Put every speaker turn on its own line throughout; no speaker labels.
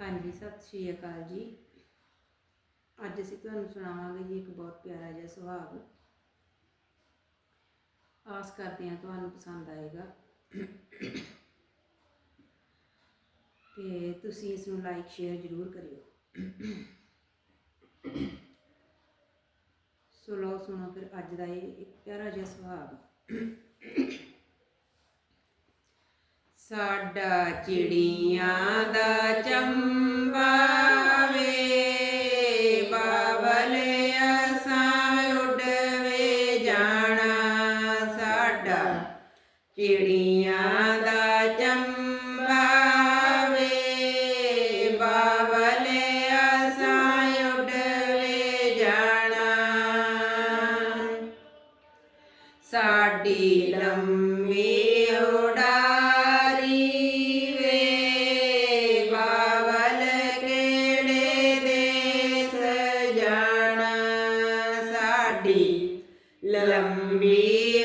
ਹਾਂਜੀ, ਸਤਿ ਸ਼੍ਰੀ ਅਕਾਲ ਜੀ। ਅੱਜ ਅਸੀਂ ਤੁਹਾਨੂੰ ਸੁਣਾਵਾਂਗੇ ਜੀ ਇੱਕ ਬਹੁਤ ਪਿਆਰਾ ਜਿਹਾ ਸੁਹਾਗ ਆਸ ਕਰਦੇ ਹਾਂ ਤੁਹਾਨੂੰ ਪਸੰਦ ਆਏਗਾ। ਤੇ ਤੁਸੀਂ ਇਸ ਨੂੰ ਲਾਈਕ ਸ਼ੇਅਰ ਜ਼ਰੂਰ ਕਰਿਓ। ਸੋ ਲਓ, ਸੁਣੋ ਫਿਰ ਅੱਜ ਦਾ ਇਹ ਇੱਕ ਪਿਆਰਾ ਜਿਹਾ ਸੁਹਾਗ ਸਾਡਾ ਚਿੜੀਆਂ ਦਾ ਚੰਬਾ ਵੇ, ਬਾਬਲ ਅਸਾਂ ਉੱਡਵੇ ਜਾਣਾ ਸਾਡਾ। ਚਿੜੀਆਂ ਦਾ ਚੰਬਾ ਵੇ, ਬਾਬਲ ਅਸਾਂ ਉੱਡਵੇ ਜਾਣਾ। ਸਾਡੀ ਲੰਮੀ ਉਡਾ ਸਾਡੀ ਲੰਮੀ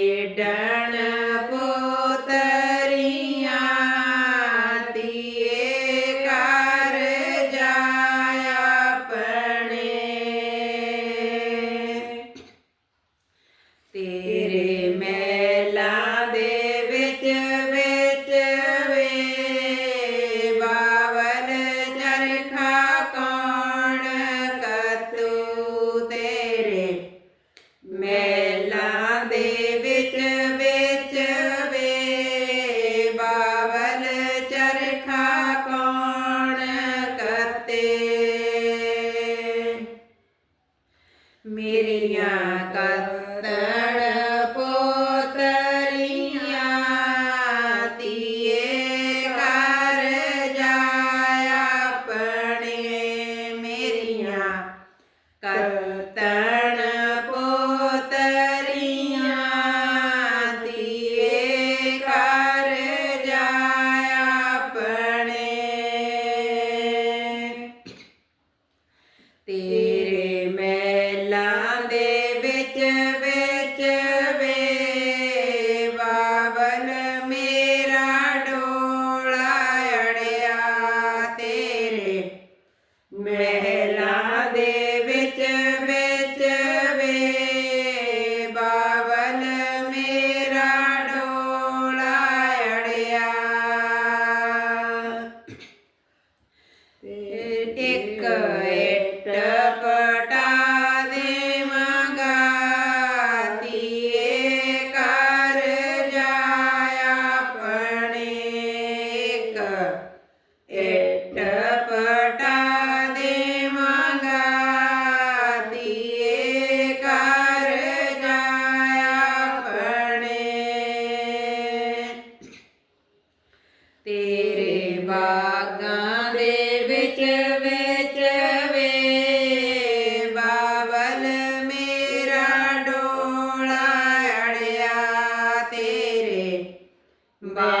ਕਤਣ ਪੋਤਰੀਆਂ ਤੀਏ ਘਰ ਜਾ ਆਪਣੇ। ਤੇਰੇ ਤੇਰੇ ਬਾਗਾਂ ਦੇ ਵਿੱਚ ਵਿੱਚ ਵੇ ਬਾਬਲ ਮੇਰਾ ਡੋਲਾ ਅੜਿਆ ਤੇਰੇ ਬਾ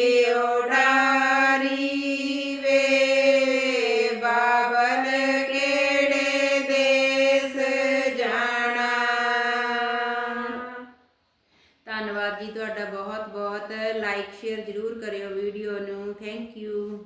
ਵੀ ਤੁਹਾਡਾ ਬਹੁਤ ਬਹੁਤ ਲਾਈਕ ਸ਼ੇਅਰ ਜ਼ਰੂਰ ਕਰਿਓ ਵੀਡੀਓ ਨੂੰ। Thank you